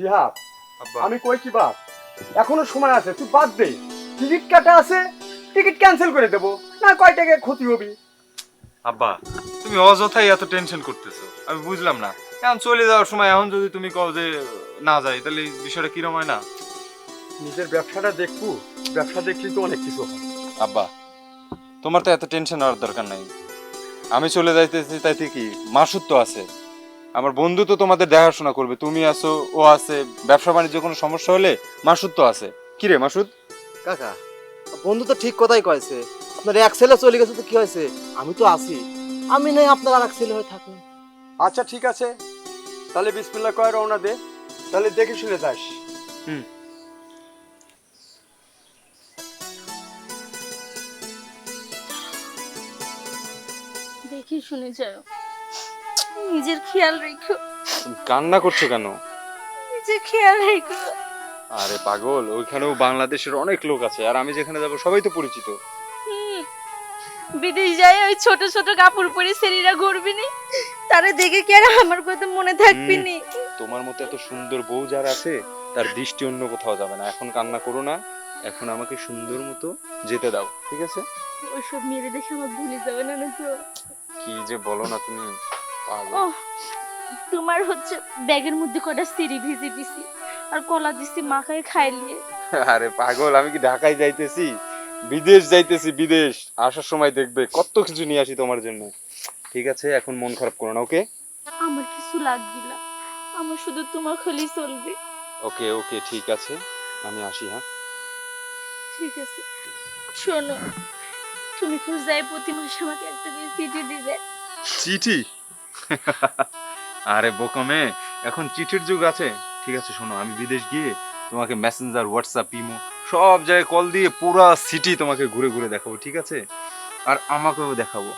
শিহাব আমি কই কি বাপ এখনও সময় আছে তুই বাদ দে। টিকিট কাটা আছে টিকিট ক্যান্সেল করে দেবো। না কয় টাকা ক্ষতি হবি? আব্বা তুমি অযথাই এত টেনশন করতেছো। আমি বুঝলাম না। এখন চলে যাওয়ার সময় এখন যদি তুমি কও যে না যাই তাহলে এই বিষয়টা কিরম হয় না? নিজের ব্যবসাটা দেখব। ব্যবসা দেখলেই তো অনেক কিছু হয়। আব্বা তোমার তো এত টেনশন হওয়ার দরকার নাই। আমি চলে যাইতেছি তাইতে কি? মাসুদ তো আছে। আমার বন্ধু তো তোমাদের দেখাশোনা করবে। তুমি আছো ও আছে। ব্যবসা বাণিজ্য কোনো সমস্যা হলে মাসুদ তো আছে। কি রে মাসুদ? কাকা বন্ধু তো ঠিক কথাই কয়েছে। আপনার এক ছেলে চলে গেছে তো কি হয়েছে? আমি তো আছি। আমি নাই আপনার আর এক ছেলে হয়ে থাকুন। আচ্ছা ঠিক আছে। তাহলে বিসমিল্লা কয় রওনা দে। তাহলে দেখে শুনে যাস। হুম। দেখি শুনে যাও। নিজের খেয়াল রেখো। কান্না করছ কেন? নিজের খেয়াল রেখো। আরে পাগল ওইখানেও বাংলাদেশের অনেক লোক আছে আর আমি যেখানে যাব সবাই তো পরিচিত। বিদেশ যায় ওই ছোট ছোট কাপড় পরে ছেলেরা ঘুরবি নি? তারা দেখে কি আর আমার কথা মনে থাকবি নি? তোমার মতো এত সুন্দর বউ যার আছে তার দৃষ্টি অন্য কোথাও যাবে না। এখন কান্না করো না এখন আমাকে সুন্দর মতো যেতে দাও ঠিক আছে? ওইসব মেরে দেখে আমার ভুলে যাবে না না তো কি যে বলো না তুমি। তোমার হচ্ছে ব্যাগের মধ্যে কটা সিঁড়ি ভিজে দিছি আর কলা দিছি মাখায় খাই খাইলিয়ে। আরে পাগল আমি কি ঢাকায় যাইতেছি? বিদেশ যাইতেছি বিদেশ। আসার সময় দেখবে কত কিছু নিয়ে আসি তোমার জন্য। ঠিক আছে এখন মন খারাপ করো না ওকে? আমার কিছু লাগবে না আমার শুধু তোমার খলি চলবে। ওকে ওকে ঠিক আছে আমি আসি হ্যাঁ? ঠিক আছে। শোনো তুমি খুঁজে প্রতি মাসে আমাকে একটা করে চিঠি দিবে। চিঠি? আরে বোকমে এখন চিঠির যুগ আছে। ঠিক আছে শোনো আমি বিদেশ গিয়ে তোমাকে মেসেঞ্জার হোয়াটসঅ্যাপ ইমো সব জায়গায় কল দিয়ে পুরো সিটি তোমাকে ঘুরে ঘুরে দেখাবো ঠিক আছে? আর আমাকেও দেখাবো।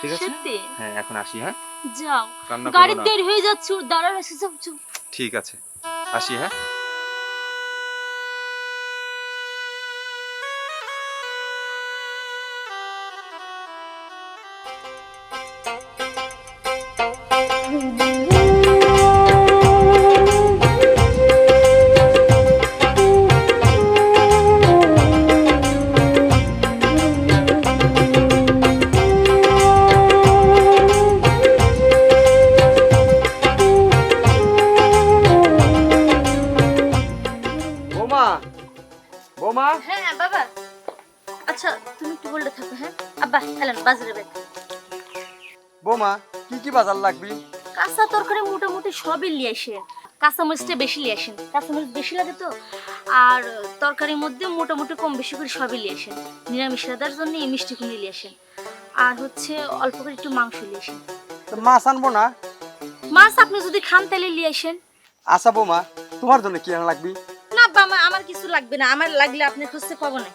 ঠিক আছে? হ্যাঁ এখন আসি হ্যাঁ? যাও। না। দেরি হয়ে যাচ্ছে দাঁড়ার যাও ঠিক আছে। আসি হ্যাঁ? বোমা সবই নিয়ে আসেন কাঁচামরিচটা বেশি নিয়ে আসেন কাঁচামরিচ বেশি লাগে তো আর তরকারির মধ্যে মোটামুটি কম বেশি করে সবই নিয়ে আসেন নিরামিষ রাধার জন্য এই মিষ্টি কুমড়ি নিয়ে আসেন আর হচ্ছে অল্প করে একটু মাংস নিয়ে আসেন মাছ আনব না? মাছ আপনি যদি খান তাহলে নিয়ে আসেন। আচ্ছা বোমা তোমার জন্য কি আনা লাগবি? না বাবা আমার কিছু লাগবে না। আমার লাগলে আপনি খুঁজতে পাবো না।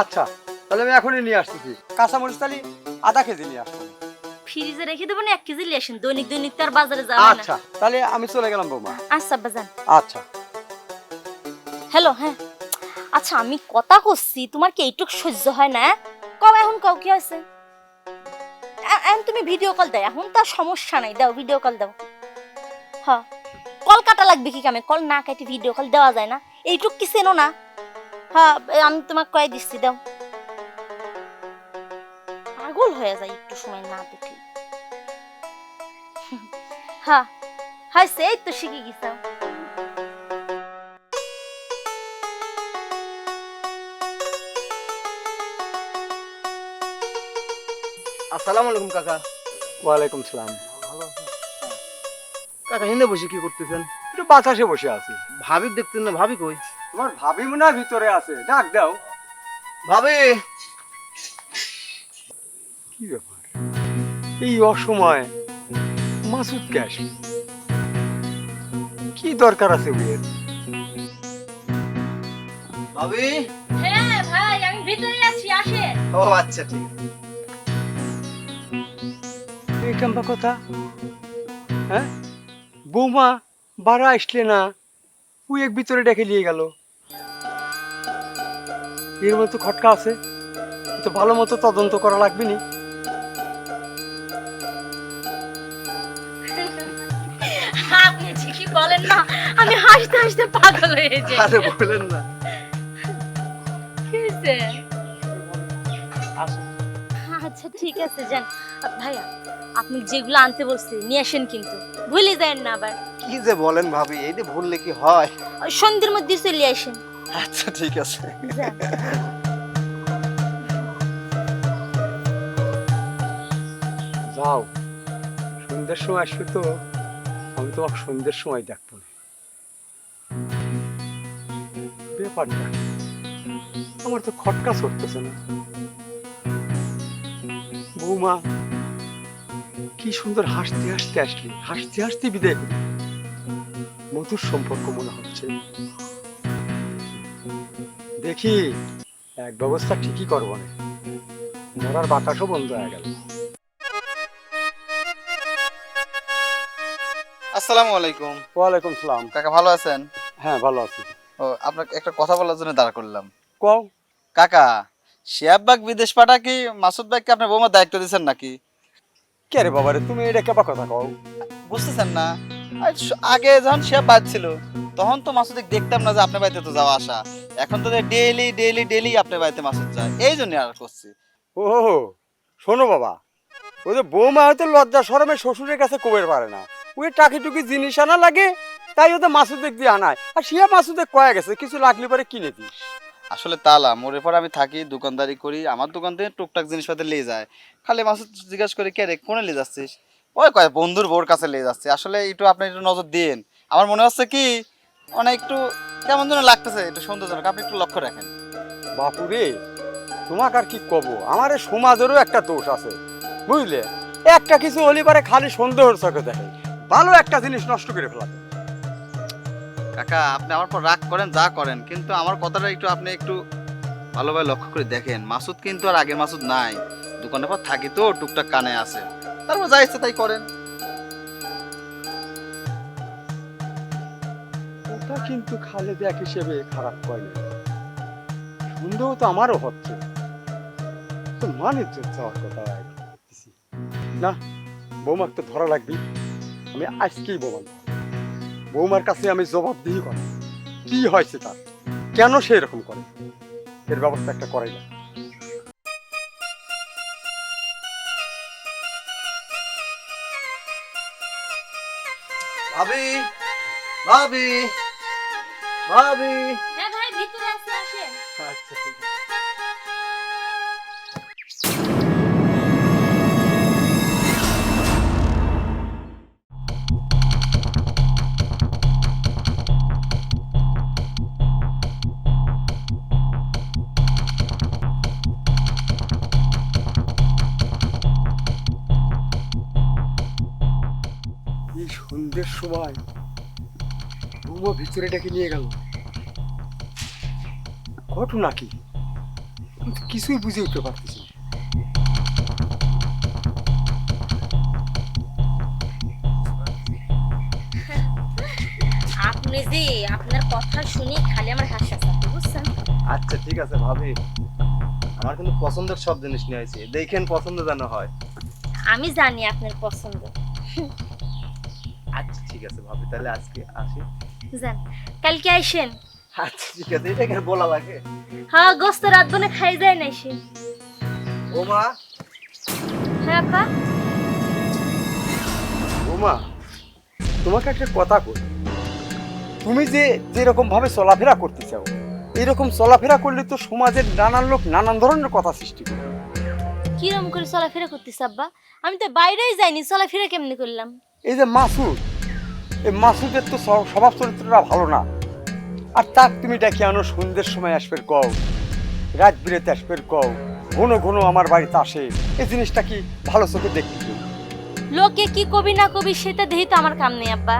আচ্ছা। তাহলে আমি এখনই নিয়ে আসতেছি। কাঁচামরিচ তালি আধা কেজি নিয়ে আসব। ফ্রিজে রেখে দেবেন এক কেজি নিয়ে আসেন। দৈনিক দৈনিক তো আর বাজারে যাবে না। আচ্ছা তাহলে আমি চলে গেলাম বোমা। আচ্ছা বাজান আচ্ছা। হ্যালো হ্যাঁ। আচ্ছা আমি কথা করছি তোমার কি এইটুক সহ্য হয় না কও এখন কও কি হয়েছে? এখন তুমি ভিডিও কল দাও এখন তো আর সমস্যা নাই দাও ভিডিও কল দাও। হ্যাঁ কল কাটা লাগবে কি কামে? কল না কাটি ভিডিও কল দেওয়া যায় না। এইটুক কি চেনো না? হ্যাঁ আমি তোমাকে কয়ে দিচ্ছি দাও। পাগল হয়ে যায় একটু সময় না দেখলে হ্যাঁ হ্যাঁ সেই তো শিখে গেছাও আসসালামু আলাইকুম কাকা। ওয়ালাইকুম সালাম। কাকা হিন্দে বসে কি করতেছেন? একটু বাতাসে বসে আছি। ভাবি দেখতেন না ভাবি কই? তোমার ভাবি মনে ভিতরে আছে। ডাক দাও। ভাবি কি ব্যাপার? এই অসময় মাসুদ কে আসে কি দরকার আছে বিয়ের ভাবি? হ্যাঁ ভাই আমি ভিতরে আছি আসে ও আচ্ছা ঠিক আছে। এই কেমবা কথা? হ্যাঁ? বৌমা বারা আসলে না? ওই এক ভিতরে ডেকে নিয়ে গেল। এর মতো খটকা আছে। তো ভালো মতো তদন্ত করা লাগবে নি? আমি হাসতে হাসতে পাগল হয়ে যাই আরে বলেন না। কি হয়েছে? আচ্ছা ঠিক আছে যান। ভাইয়া আপনি যেগুলো আনতে বলছি নিয়ে আসেন কিন্তু। ভুলে যায়েন না আবার। কি যে বলেন ভাবি এই যে ভুললে কি হয়? সন্ধ্যের মধ্যে চলে আসেন। আচ্ছা ঠিক আছে। যাও। সন্ধ্যের সময় আসবে তো আমি তোমাকে সন্ধ্যের সময় দেখব না। ব্যাপারটা আমার তো খটকা চড়তেছে না। বৌমা কি সুন্দর হাসতে হাসতে আসলি। হাসতে হাসতে বিদায় করি মধুর সম্পর্ক মনে হচ্ছে। দেখি এক ব্যবস্থা ঠিকই করব না। মরার বাতাসও বন্ধ হয়ে গেল। আসসালামু আলাইকুম। ওয়ালাইকুম সালাম। কাকা ভালো আছেন? হ্যাঁ ভালো আছি। ও আপনাকে একটা কথা বলার জন্য দাঁড়া করলাম। কও। কাকা শিয়াববাগ বিদেশ পাঠা কি মাসুদ ভাইকে আপনার বৌমার দায়িত্ব দিয়েছেন নাকি? কে রে বাবা রে তুমি এটা কেবা কথা কও? বুঝতেছেন না। আগে যখন শিয়াব বাদ ছিল তখন তো মাসুদিক দেখতাম না যে আপনার বাড়িতে তো যাওয়া আসা। এখন তো ডেইলি ডেইলি ডেইলি আপনার বাড়িতে মাসুদ যায়। এই জন্য আর করছি। ও শোনো বাবা ওই যে বৌমা হয়তো লজ্জা শরমে শ্বশুরের কাছে কবের পারে না। ওই টাকি টুকি জিনিস আনা লাগে তাই ওদের মাসুদেক দিয়ে আনায়। আর শিয়া মাসুদেক কয়ে গেছে কিছু লাগলে পরে কিনে দিস। আসলে তালা মোড়ে পর আমি থাকি দোকানদারি করি আমার দোকান থেকে টুকটাক জিনিসপত্র নিয়ে যায়। খালি মাসুদ জিজ্ঞাসা করি কে রে কোনে নিয়ে যাচ্ছিস? ওই কয় বন্ধুর বোর কাছে নিয়ে যাচ্ছে। আসলে একটু আপনি একটু নজর দিন আমার মনে হচ্ছে কি অনেক একটু কেমন যেন লাগতেছে একটু সৌন্দর্যজনক আপনি একটু লক্ষ্য রাখেন। বাপুরে তোমাকে আর কি কব? আমার সমাজেরও একটা দোষ আছে বুঝলে? একটা কিছু হলে পারে খালি সন্দেহর চোখে দেখে। ভালো একটা জিনিস নষ্ট করে ফেলাতে। কাকা, আপনি আমার পর রাগ করেন, যা করেন, কিন্তু আমার কথাটা একটু আপনি একটু ভালোভাবে লক্ষ্য করে দেখেন। মাসুদ কিন্তু আর আগের মাসুদ নাই। দোকানের পর থাকি তো, টুকটাক কানে আছে। তারপর যা ইচ্ছে তাই করেন। ওটা কিন্তু খালেদ এক হিসেবে খারাপ করে। সন্দেহ তো আমারও হচ্ছে। তো মানে যাওয়ার কথা না বৌমার তো ধরা লাগবে। আমি আজকেই বৌমা। বৌমার কাছে আমি জবাবদিহি করি কি হয়েছে তার কেন সে এরকম করে? এর ব্যবস্থা একটা করাই না ভাবি ভাবি ভাবি। হ্যাঁ ভাই ভিতরে আসেন। আচ্ছা ঠিক আছে। সময় ভিতরে ডেকে নিয়ে গেল। ঘটনা কি? কিছুই বুঝে উঠতে পারতেছি আপনি যে আপনার কথা শুনি খালি আমার হাসি আসছে বুঝছেন? আচ্ছা ঠিক আছে ভাবি। আমার কিন্তু পছন্দের সব জিনিস নিয়ে হয়েছে দেখেন পছন্দ যেন হয়। আমি জানি আপনার পছন্দ। আচ্ছা ঠিক আছে ভাবি তাহলে আজকে আসি। জান কালকে আইসেন। আচ্ছা ঠিক আছে এটা এখানে বলা লাগে? হ্যাঁ গোস্ত রাত বনে খাই যায় না সে। ও মা। হ্যাঁ আপা। বৌমা তোমাকে একটা কথা কই তুমি যে যেরকম ভাবে চলাফেরা করতে চাও এরকম চলাফেরা করলে তো সমাজের নানান লোক নানান ধরনের কথা সৃষ্টি করে। কিরম করে চলাফেরা করতিস আব্বা? আমি তো বাইরেই যাইনি চলাফেরা কেমনি করলাম? এই যে মাসুদ এই মাসুদের তো স্ব- স্বভাব চরিত্রটা ভালো না। আর তার তুমি ডেকে আনো সন্ধ্যের সময় আসবে কও রাত বিরেতে আসবে কও ঘন ঘন আমার বাড়িতে আসে। এই জিনিসটা কি ভালো চোখে দেখতে লোকে কি কবি না কবি সেটা দেখি তো আমার কাম নেই আব্বা।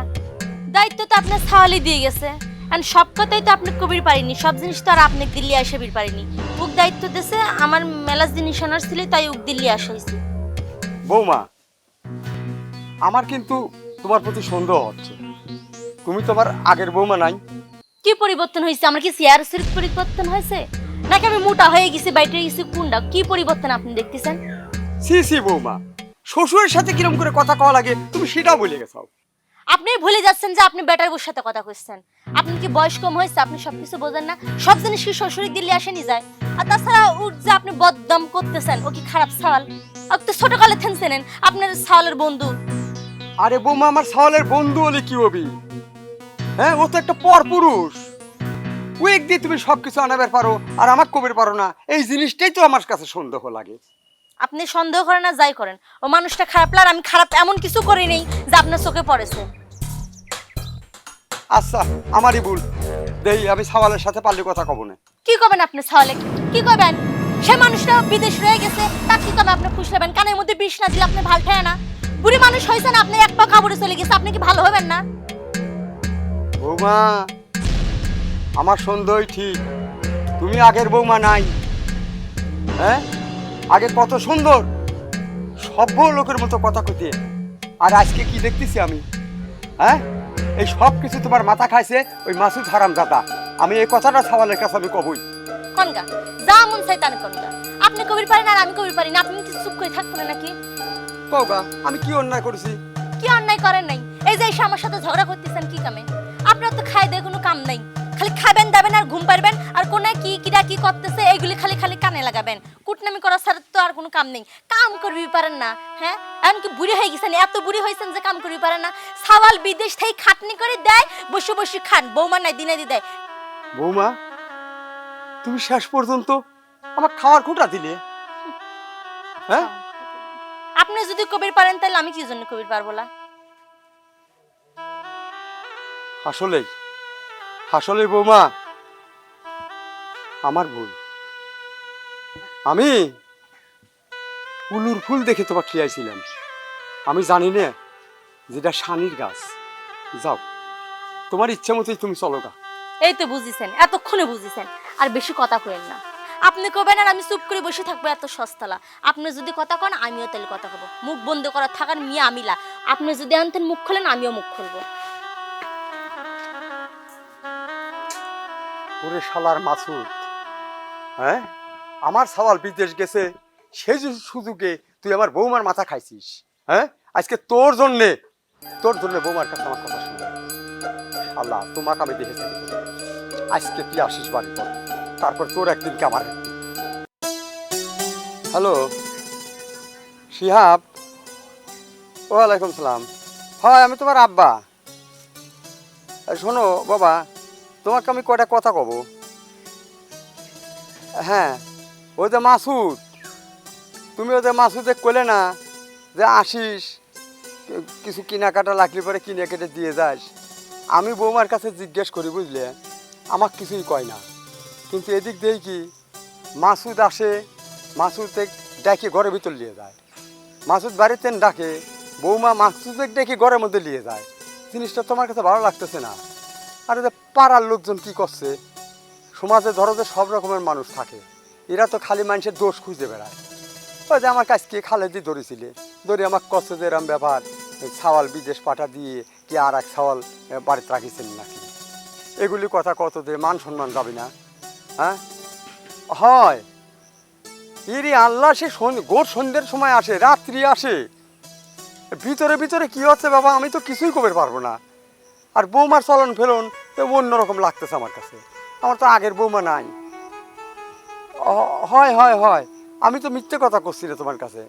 দায়িত্ব তো আপনার ছাওয়ালি দিয়ে গেছে। আর সব কথাই তো আপনি কবির পারিনি সব জিনিস তো আর আপনি দিল্লি আসে বির পারিনি। উক দায়িত্ব দিছে আমার মেলা জিনিস আনার ছিল তাই উক দিল্লি আসাইছি বৌমা আমার কিন্তু তোমার প্রতি সন্দেহ হচ্ছে। তুমি তোমার আগের বৌমা নাই। কি পরিবর্তন হয়েছে? আমার কি চেয়ার সিরিজ পরিবর্তন হয়েছে? নাকি আমি মোটা হয়ে গেছি বাইরে গেছি কুন্ডা কি পরিবর্তন আপনি দেখতেছেন? সি সি বৌমা শ্বশুরের সাথে কিরম করে কথা কওয়া লাগে তুমি সেটাও বলে গেছো। আপনি ভুলে যাচ্ছেন যে আপনি বেটার বউর সাথে কথা কইছেন। আপনি কি বয়স কম হয়েছে? আপনি সবকিছু বোঝেন না। সব জিনিস কি শ্বশুরি দিল্লি আসেনি যায়? আর তাছাড়া ও যে আপনি বদদম করতেছেন ও কি খারাপ সাওয়াল আপনি তো ছোটকালে থেনছেন আপনার সাওয়ালের বন্ধু। আরে বৌমা আমার সাওয়ালের বন্ধু হলে কি হবি? হ্যাঁ ও তো একটা পর পুরুষ উইক দিয়ে তুমি সবকিছু আনাবার পারো আর আমার কবির পারো না। এই জিনিসটাই তো আমার কাছে সন্দেহ লাগে। আপনি সন্দেহ করেন না যাই করেন। ও মানুষটা খারাপ লার আমি খারাপ এমন কিছু করি নেই যে আপনার চোখে পড়েছে। আচ্ছা আমারই ভুল। দেই আমি সাওয়ালের সাথে পাল্লি কথা কব না। কি করবেন আপনি সাওয়ালে কি করবেন সে মানুষটা বিদেশ রয়ে গেছে তা কি করবে আপনি খুশি হবেন কানের মধ্যে বিষ না দিলে আপনি ভালো ঠায় না। বুড়ি মানুষ হয়েছেন আপনি এক পা কাপড়ে চলে গেছে আপনি কি ভালো হবেন না? বৌমা আমার সন্দেহই ঠিক। তুমি আগের বৌমা নাই। হ্যাঁ? আগে কত সুন্দর সভ্য লোকের মতো কথা কইতে। আর আজকে কি দেখতেছি আমি? হ্যাঁ? এই সব কিছু তোমার মাথা খাইছে ওই মাসুদ হারাম দাদা আমি এই কথাটা সওয়ালের কাছে আমি কবই। কনগা যা মন চাই তান কনগা। আপনি কবির পারেন আর আমি কবির পারি না আপনি কি চুপ করে থাকবেন নাকি? কওগা আমি কি অন্যায় করেছি? কি অন্যায় করেন নাই? এই যে এসে আমার সাথে ঝগড়া করতেছেন কি কামে? আপনার তো খাই দেয় কোনো কাম নাই। খালি খাবেন দাবেন আর ঘুম পারবেন আর কোনায় কি কিরা কি করতেছে এগুলি খালি খালি কানে লাগাবেন। কুটনামি করা ছাড়া তো আর কোনো কাম নেই। কাম করবি পারেন না হ্যাঁ? এমনকি বুড়ি হয়ে গেছেন এত বুড়ি হয়েছেন যে কাম করবি পারেন না। সাওয়াল বিদেশ থেকে খাটনি করে দেয় বসে বসে খান বৌমা নাই দিনে দি দেয় বৌমা তুমি শেষ পর্যন্ত আমার খাওয়ার খুঁটা দিলে? হ্যাঁ? আপনি যদি কবির পারেন তাহলে আমি কি জন্য কবির পারব না আসলেই আসলে বৌমা আমার ভুল। আমি উলুর ফুল দেখে তোমার খেয়াইছিলাম। আমি জানি না যেটা শানির গাছ। যাও তোমার ইচ্ছা মতোই তুমি চলো গা। এই তো বুঝিছেন এতক্ষণে বুঝিছেন। আর বেশি কথা কইেন না। আপনি কবেন আর আমি চুপ করে বসে থাকব এত সস্তালা। আপনি যদি কথা কন, আমিও তাহলে কথা কব। মুখ বন্ধ করা থাকার মিয়া আমিলা আপনি যদি আনতেন মুখ খোলেন, আমিও মুখ খুলবো। ওরে শালার মাসুদ হ্যাঁ? আমার সওয়াল বিদেশ গেছে সেই সুযোগে তুই আমার বৌমার মাথা খাইছিস হ্যাঁ? আজকে তোর জন্যে, তোর জন্য বৌমার কাছে আমার কথা শুনবে আল্লাহ, তোমাকে আমি দেখেছি। আজকে তুই আসিস বাড়ি পর তারপর তোর একদিন কে আমার? হ্যালো? শিহাব? ওয়ালাইকুম সালাম। হয়, আমি তোমার আব্বা। শোনো, বাবা, তোমাকে আমি কয়টা কথা কব? হ্যাঁ ওই যে মাসুদ। তুমি ওই যে মাসুদে কইলে না যে আসিস, কিছু কেনাকাটা লাগলে পরে কিনে কেটে দিয়ে যাস। আমি বৌমার কাছে জিজ্ঞেস করি, বুঝলে? আমার কিছুই কয় না। কিন্তু এদিক দিয়ে কি মাসুদ আসে মাসুদ ডাকে ঘরের ভিতর নিয়ে যায়। মাসুদ বাড়িতে ডাকে, বৌমা মাসুদের ডেকে ঘরের মধ্যে নিয়ে যায়। জিনিসটা তোমার কাছে ভালো লাগতেছে না? আর যে পাড়ার লোকজন কি করছে? সমাজে ধরো যে সব রকমের মানুষ থাকে, এরা তো খালি মানুষের দোষ খুঁজে বেড়ায়। ওই যে আমার কাছে কে দিয়ে ধরেছিলে, ধরে আমার কষ্ট যে এরম ব্যাপার ছাওয়াল বিদেশ পাঠা দিয়ে কি আর এক ছাওয়াল বাড়িতে রাখিছেন নাকি? এগুলি কথা কত দে মান সম্মান যাবে না। হ্যাঁ? হয়। ইরি আল্লাহ সে গোর সন্ধ্যের সময় আসে, রাত্রি আসে। ভিতরে ভিতরে কি হচ্ছে বাবা, আমি তো কিছুই করতে পারব না। আর বৌমার চলন ফেলন অন্যরকম লাগতেছে আমার কাছে। আমার তো আগের বৌমা নাই। হয় হয় হয়। আমি তো মিথ্যে কথা করছি রে তোমার কাছে।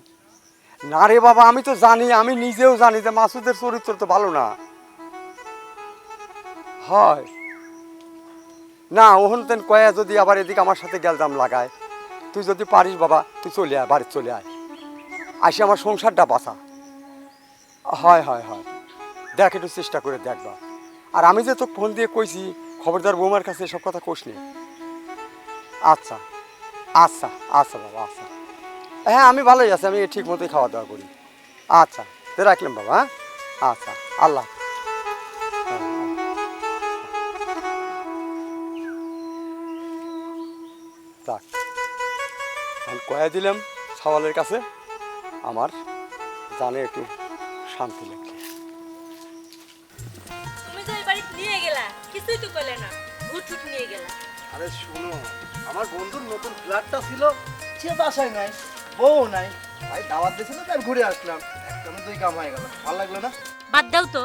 না রে বাবা, আমি তো জানি, আমি নিজেও জানি যে মাসুদের চরিত্র তো ভালো না। হয়। না, ওহন তেন কয়া যদি আবার এদিকে আমার সাথে গেলদাম লাগায়। তুই যদি পারিস বাবা, তুই চলে আয় বাড়ি চলে আয়। আসি আমার সংসারটা বাঁচা হয় হয় হয়। দেখ, একটু চেষ্টা করে দেখবা আর আমি যে তোকে ফোন দিয়ে কইছি, খবরদার বৌমার কাছে এসব কথা কোষ নে। আচ্ছা আচ্ছা আচ্ছা বাবা আচ্ছা। হ্যাঁ আমি ভালোই আছি, আমি ঠিক মতোই খাওয়া দাওয়া করি। আচ্ছা রাখলাম বাবা হ্যাঁ? আচ্ছা আল্লাহ কয়া দিলাম সওয়ালের কাছে আমার জানে একটু শান্তি লাগছে তুমি তো এই বাড়িতে নিয়ে গেলা কিছুই তো কইলে না ভুট নিয়ে গেলা। আরে শোনো আমার বন্ধুর নতুন ফ্ল্যাটটা ছিল সে বাসায় নাই বউ নাই। ভাই দাওয়াত দিয়েছিল তাই ঘুরে আসলাম। একদম দুই কাম হয়ে গেল ভালো লাগল না? বাদ দাও তো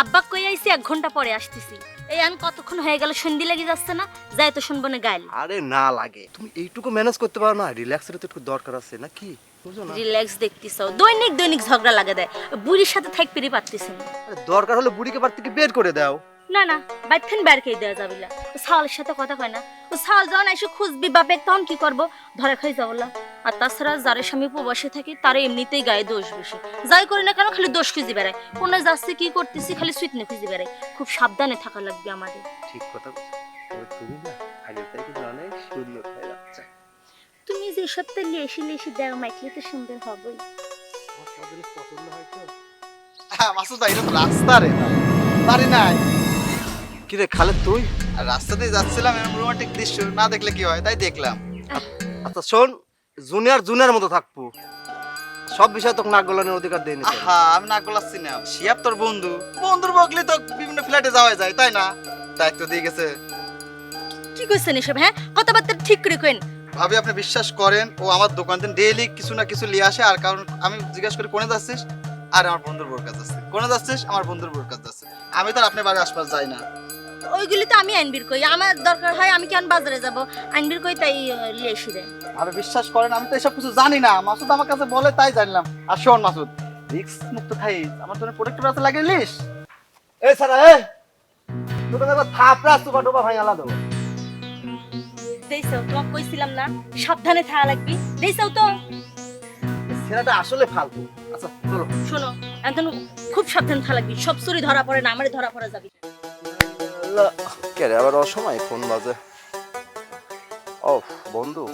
আব্বা কই আইছি এক ঘণ্টা পরে আসতেছি। এই আমি কতক্ষণ হয়ে গেল সন্ধি লেগে যাচ্ছে না? যাই তো শুনব না গাইল। আরে না লাগে। তুমি এইটুকু ম্যানেজ করতে পারো না রিল্যাক্সের তো একটু দরকার আছে নাকি রিল্যাক্স দেখতিস দৈনিক দৈনিক ঝগড়া লাগে দেয়। বুড়ির সাথে থাক পেরে পারতেছি না। দরকার হলে বুড়িকে বাড়ি থেকে বের করে দাও। না না বাইথেন বের খেয়ে দেওয়া যাবে না। সাথে কথা কয় না। ও ছাওয়াল যখন এসে খুঁজবি বাপে তখন কি করব? ধরে খাই যাব না। আর তাছাড়া যার স্বামী উপবাসে থাকি তার এমনিতেই গায়ে দোষ বেশি। যাই করি না কেন খালি দোষ খুঁজে বেড়ায়। কোনায় যাচ্ছে কি করতেছি খালি সুইটনে খুঁজে বেড়ায়। খুব সাবধানে থাকা লাগবে আমাদের। ঠিক কথা তুমি না আগের থেকে অনেক সুন্দর হয়ে যাচ্ছে। তুমি যে সত্যি লেসি লেসি দেও মাইকলে তো সুন্দর হবেই। পছন্দ হয় তো। হ্যাঁ মাসুদ ভাই এটা তো রাস্তা রে। বাড়ি নাই। কি রে খালেদ তুই? আর রাস্তা দিয়ে যাচ্ছিলাম এরকম রোমান্টিক দৃশ্য না দেখলে কি হয়? তাই দেখলাম। আচ্ছা শোন জুনিয়র জুনিয়র মতো থাকব। সব বিষয়ে তোকে নাক গলানোর অধিকার দেয়নি। আমি না গোলাচ্ছি না। শিয়াব তোর বন্ধু। বন্ধুর বগলি তো বিভিন্ন ফ্ল্যাটে যাওয়া যায় তাই না? দায়িত্ব দিয়ে গেছে। কি কইছেন এসব হ্যাঁ? কথাবার্তা ঠিক করে কইন। ভাবি আপনি বিশ্বাস করেন ও আমার দোকান থেকে ডেইলি কিছু না কিছু নিয়ে আসে আর কারণ আমি জিজ্ঞেস করি কোনে যাচ্ছিস? আর আমার বন্ধুর বোর কাছে যাচ্ছে। কোনে যাচ্ছিস? আমার বন্ধুর বোর কাছে যাচ্ছে। আমি তো আর আপনার বাড়ির আশপাশ যাই না। ওইগুলি তো আমি আইনবির কই। আমার দরকার হয় আমি কেন বাজারে যাব? আইনবির কই তাই লেসি দেয়। ভাবে বিশ্বাস করেন আমি তো এসব কিছু জানি না। মাসুদ আমার কাছে বলে তাই জানলাম। আর শোন মাসুদ রিক্স মুক্ত খাই। আমার জন্য প্রোটেক্টর আছে লাগিয়ে লিস এই সারা এ তোকে দেখো থাপড়া সুপা টোপা ভাই আলাদা দেইছো তোমাকে কইছিলাম না সাবধানে থাকা লাগবি। দেইছো তো। ছেলেটা আসলে ফালতু। আচ্ছা চলো। শোনো এখন খুব সাবধান থাকা লাগবি। সব চুরি ধরা পড়ে না আমারে ধরা পড়ে যাবি। রে আবার অসময় ফোন বাজে। ও বন্ধু।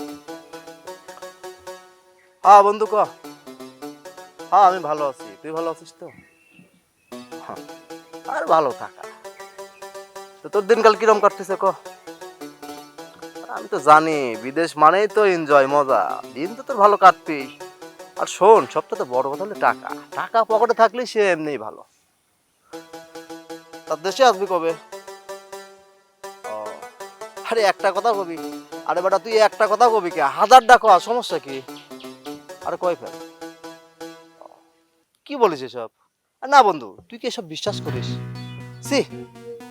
হ্যাঁ বন্ধু ক? হ্যাঁ আমি ভালো আছি। তুই ভালো আছিস তো? হ্যাঁ, আর ভালো থাকা। তো তোর দিনকাল কিরম কাটতেছে ক? আমি তো জানি বিদেশ মানেই তো এনজয় মজা। দিন তো তোর ভালো কাটবেই আর শোন সবথেকে বড় কথা হলো টাকা। টাকা পকেটে থাকলে সে এমনিই ভালো। তার দেশে আসবি কবে? আরে একটা কথা কবি। আরে বেটা, তুই একটা কথা কবি কে? হাজার ডাকো সমস্যা কি? আরে কয় ফেল? কি বলিস এসব? আর না বন্ধু, তুই কি এসব বিশ্বাস করিস? সি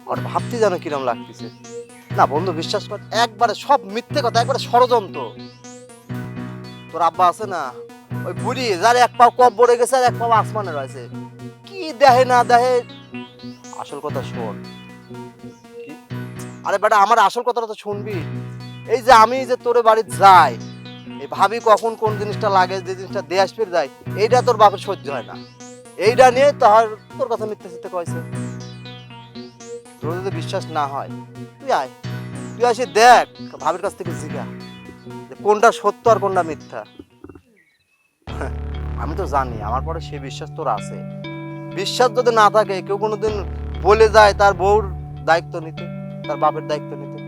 আমার ভাবতে যেন কিরম লাগতেছে। না বন্ধু, বিশ্বাস কর, একবারে সব মিথ্যে কথা, একবারে ষড়যন্ত্র। তোর আব্বা আছে না? ওই বুড়ি, যার এক পাও কপ পড়ে গেছে, আর এক পাও আসমানে রয়েছে। কি দেহে না দেহে? আসল কথা শোন? আরে বেটা, আমার আসল কথাটা তো শুনবি। এই যে আমি যে তোর বাড়ি যাই, এই ভাবি কখন কোন জিনিসটা লাগে, যে জিনিসটা দিয়ে আসবে যায় এইটা তোর বাপের সহ্য হয় না। এইটা নিয়ে তার তোর কথা মিথ্যে সিথ্যে কয়েছে তোর যদি বিশ্বাস না হয়, তুই আয়। তুই আসি দেখ, ভাবির কাছ থেকে জিগা, যে কোনটা সত্য আর কোনটা মিথ্যা। আমি তো জানি, আমার পরে সে বিশ্বাস তোর আছে। বিশ্বাস যদি না থাকে, কেউ কোনোদিন বলে যায় তার বউর দায়িত্ব নিতে। তার বাপের দায়িত্ব নিতে।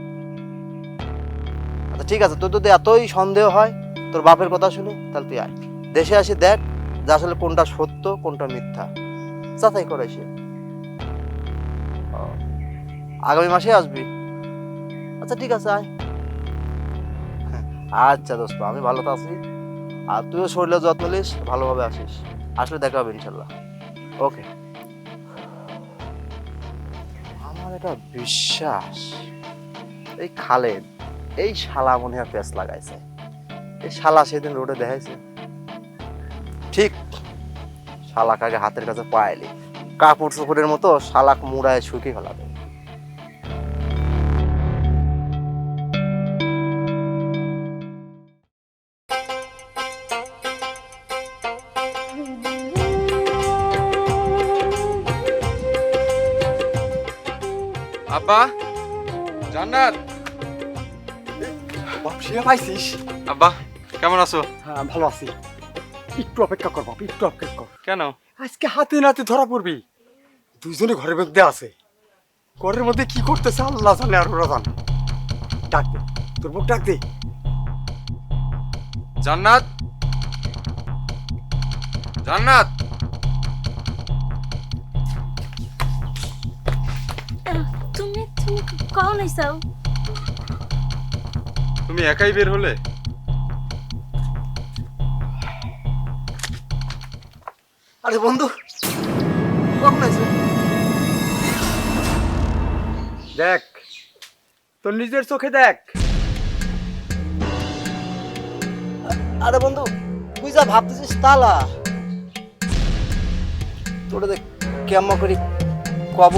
আচ্ছা ঠিক আছে তোর যদি এতই সন্দেহ হয় তোর বাপের কথা শুনে তাহলে তুই আয়। দেশে আসি দেখ যে আসলে কোনটা সত্য কোনটা মিথ্যা। যাচাই করে সে। আগামী মাসে আসবি? আচ্ছা ঠিক আছে আয়। হ্যাঁ, আচ্ছা দোস্ত আমি ভালো তো আছি। আর তুইও শরীরের যত্ন নিস ভালোভাবে আসিস। আসলে দেখা হবে ইনশাল্লাহ। ওকে। এটা বিশ্বাস। এই খালেদ, এই শালা মনে হয় পেঁচ লাগাইছে। এই শালা সেদিন রোডে দেখাইছে। ঠিক শালাকাকে হাতের কাছে পায়লি কাপড় চোপড়ের মতো শালাক মুড়ায় শুকিয়ে ফেলাবে। জান্নাত বাপসিয়া পাইছিস? আব্বা কেমন আছো? হ্যাঁ ভালো আছি। একটু অপেক্ষা কর বাপ একটু অপেক্ষা কর। কেন? আজকে হাতে নাতে ধরা পড়বি। দুইজনে ঘরের মধ্যে আছে। ঘরের মধ্যে কি করতেছে আল্লাহ জানে আর ওরা জানে। ডাক দে তোর মুখ ডাক দে। জান্নাত? জান্নাত? কখন আইসাও তুমি একাই বের হলে? আরে বন্ধু কখন আইছো দেখ তোর নিজের চোখে দেখ। আরে বন্ধু তুই যা ভাবতেছিস তালা তোরা দেখ কেমন করি কব।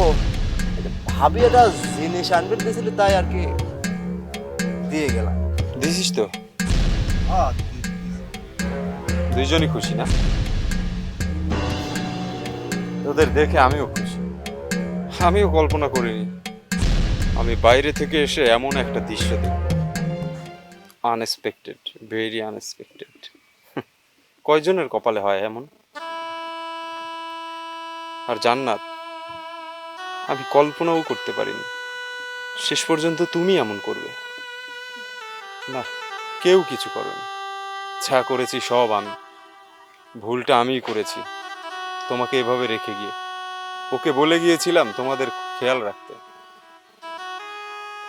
ভাবি একটা জিনিস আনবে দিয়েছিল তাই আর কি দিয়ে গেলাম। দিছিস তো? দুইজনই খুশি না? তোদের দেখে আমিও খুশি। আমিও কল্পনা করিনি। আমি বাইরে থেকে এসে এমন একটা দৃশ্য দেখব। আনএক্সপেক্টেড ভেরি আনএক্সপেক্টেড কয়জনের কপালে হয় এমন? আর জান্নাত আমি কল্পনাও করতে পারিনি। শেষ পর্যন্ত তুমি এমন করবে। না, কেউ কিছু করেনি। যা করেছি সব আমি। ভুলটা আমিই করেছি। তোমাকে এভাবে রেখে গিয়ে। ওকে বলে গিয়েছিলাম তোমাদের খেয়াল রাখতে।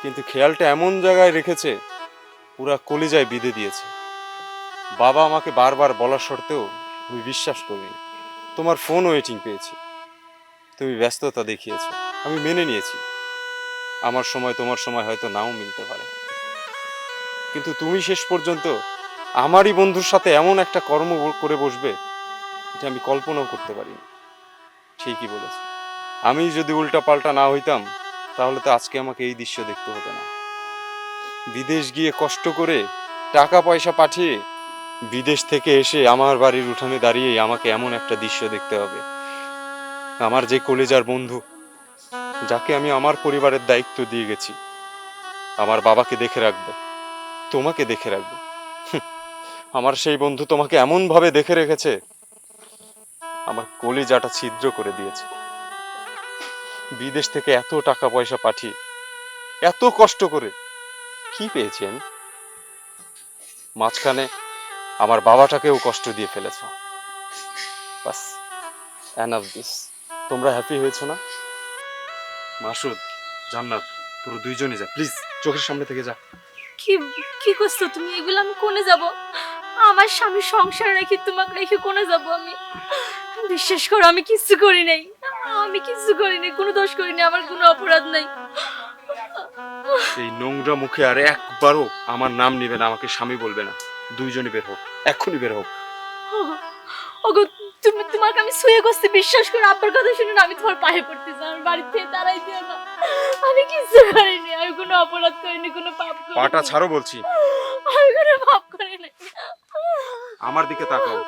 কিন্তু খেয়ালটা এমন জায়গায় রেখেছে, পুরা কলিজায় বিঁধে দিয়েছে। বাবা আমাকে বারবার বলার সত্ত্বেও আমি বিশ্বাস করিনি। তোমার ফোন ওয়েটিং পেয়েছি। তুমি ব্যস্ততা দেখিয়েছো। আমি মেনে নিয়েছি। আমার সময় তোমার সময় হয়তো নাও মিলতে পারে। কিন্তু তুমি শেষ পর্যন্ত আমারই বন্ধুর সাথে এমন একটা কর্ম করে বসবে এটা আমি কল্পনাও করতে পারিনি। ঠিকই বলেছি? আমি যদি উল্টা পাল্টা না হইতাম, তাহলে তো আজকে আমাকে এই দৃশ্য দেখতে হতো না। বিদেশ গিয়ে কষ্ট করে টাকা পয়সা পাঠিয়ে বিদেশ থেকে এসে আমার বাড়ির উঠানে দাঁড়িয়ে আমাকে এমন একটা দৃশ্য দেখতে হবে। আমার যে কলেজার বন্ধু যাকে আমি আমার পরিবারের দায়িত্ব দিয়ে গেছি। আমার বাবাকে দেখে রাখবে, তোমাকে দেখে রাখবে। আমার সেই বন্ধু তোমাকে এমন ভাবে দেখে রেখেছে, আমার কলিজাটা ছিদ্র করে দিয়েছে। বিদেশ থেকে এত টাকা পয়সা পাঠিয়ে, এত কষ্ট করে কি পেয়েছি আমি? মাঝখানে আমার বাবাটাকেও কষ্ট দিয়ে ফেলেছ। বাস অফ দিস তোমরা হ্যাপি হয়েছো না? মাসুদ জান্নাত তোরা দুইজনই যা প্লিজ চোখের সামনে থেকে যা। কি কি করছ তুমি? এগুলো আমি কোনে যাব? আমার স্বামী সংসার রেখে তোমাকে রেখে কোনে যাব আমি? বিশ্বাস করো আমি কিচ্ছু করি নাই। আমি কিচ্ছু করি নাই কোনো দোষ করি নাই আমার কোনো অপরাধ নাই। এই নোংরা মুখে আর একবারও আমার নাম নিবে না আমাকে স্বামী বলবে না। দুইজনই বের হোক এক্ষুনি বের হোক ওগো তুমি তোমাকে আমি শুয়ে গেছি বিশ্বাস করো আব্বার কথা শুনে না আমি তোমার পায়ে পড়তেছি আমার বাড়ি থেকে তারাই দিও না। আমি কিচ্ছু করিনি আমি কোনো অপরাধ করিনি কোনো পাপ করিনি। পাটা ছাড়ো বলছি। আমি কোনো পাপ করিনি। আমার দিকে তাকাও।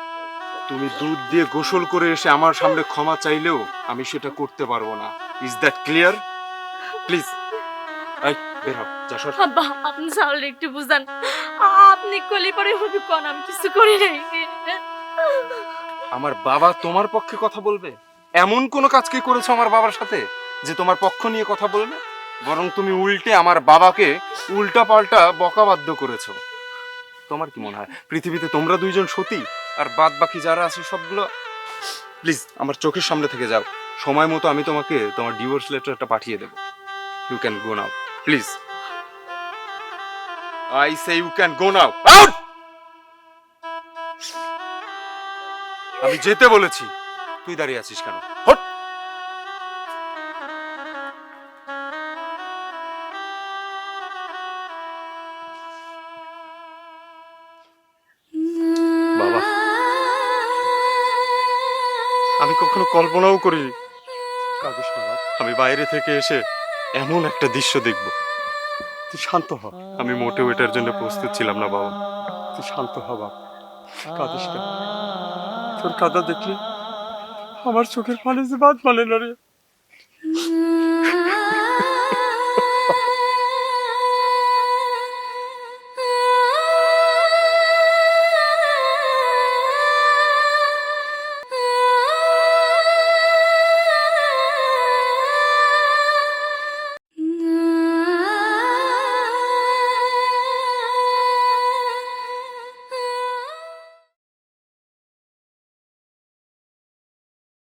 তুমি দুধ দিয়ে গোসল করে এসে আমার সামনে ক্ষমা চাইলেও আমি সেটা করতে পারব না। ইজ দ্যাট ক্লিয়ার প্লিজ এই বের হও যা সর। আব্বা আপনি সাহলে একটু বুঝান। আপনি কলি পরে হবে কোন? আমি কিছু করি নাই। আমার বাবা তোমার পক্ষে কথা বলবে? এমন কোন কাজ কি করেছ আমার বাবার সাথে যে তোমার পক্ষ নিয়ে কথা বলবে? বরং তুমি উল্টে আমার বাবাকে উল্টা পাল্টা বকাবাধ্য করেছ। তোমার কি মনে হয়, পৃথিবীতে তোমরা দুইজন সতী আর বাদ বাকি যারা আছে সবগুলো? প্লিজ, আমার চোখের সামনে থেকে যাও। সময় মতো আমি তোমাকে তোমার ডিভোর্স লেটারটা পাঠিয়ে দেবো। You can go now please I say you can go now out আমি যেতে বলেছি। তুই দাঁড়িয়ে আছিস কেন? হট! বাবা, আমি কখনো কল্পনাও করিনি। আমি বাইরে থেকে এসে এমন একটা দৃশ্য দেখব। তুই শান্ত হ। আমি মোটেও এটার জন্য প্রস্তুত ছিলাম না, বাবা। তুই শান্ত হ না। তোর কাদা দেখলে আমার চোখের পানি যে বাদ মানে না রে।